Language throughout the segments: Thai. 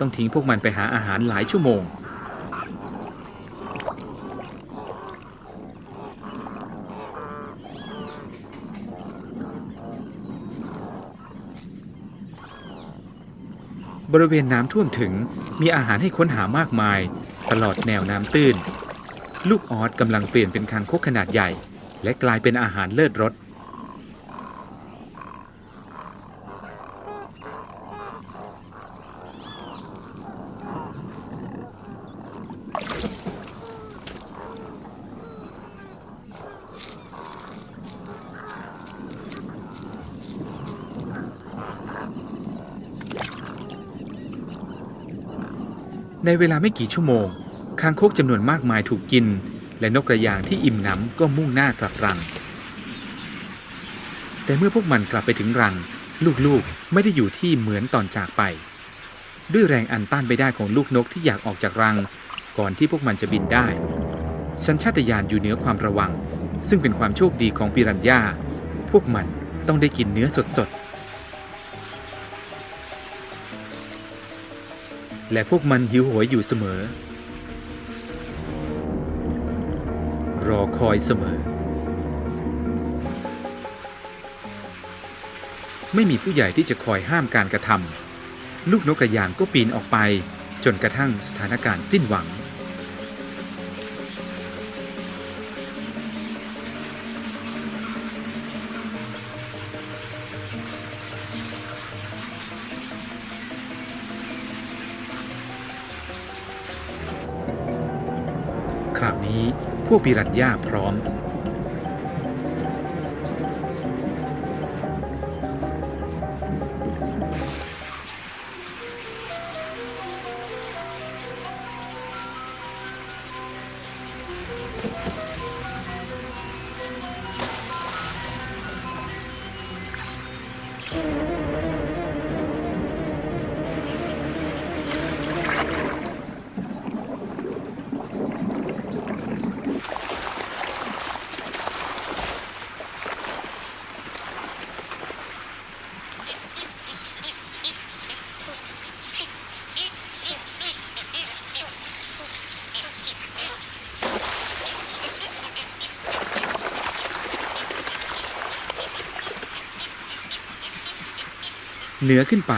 ต้องทิ้งพวกมันไปหาอาหารหลายชั่วโมง บริเวณน้ำท่วมถึงมีอาหารให้ค้นหามากมาย ตลอดแนวน้ำตื้น ลูกออสกำลังเปลี่ยนเป็นคางคกขนาดใหญ่ และกลายเป็นอาหารเลิศรส ในเวลาไม่กี่ชั่วโมง คางคกจำนวนมากมายถูกกิน และนกกระยางที่อิ่มหนำก็มุ่งหน้ากลับรัง แต่เมื่อพวกมันกลับไปถึงรัง ลูกๆไม่ได้อยู่ที่เหมือนตอนจากไป ด้วยแรงอันต้านไปได้ของลูกนกที่อยากออกจากรัง ก่อนที่พวกมันจะบินได้ สัญชาตญาณอยู่เหนือความระวัง ซึ่งเป็นความโชคดีของปิรันย่า พวกมันต้องได้กินเนื้อสดๆ และพวกมันหิวโหยอยู่เสมอ รอคอยเสมอ ไม่มีผู้ใหญ่ที่จะคอยห้ามการกระทำลูกนกกระยางก็ปีนออกไป จนกระทั่งสถานการณ์สิ้นหวัง คราวนี้พวกปิรันย่าพร้อม เหนือขึ้นไป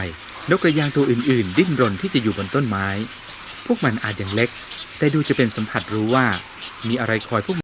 นกกระยางตัวอื่นๆ ดิ้นรนที่จะอยู่บนต้นไม้ พวกมันอาจยังเล็ก แต่ดูจะเป็นสัมผัสรู้ว่า มีอะไรคอยพวก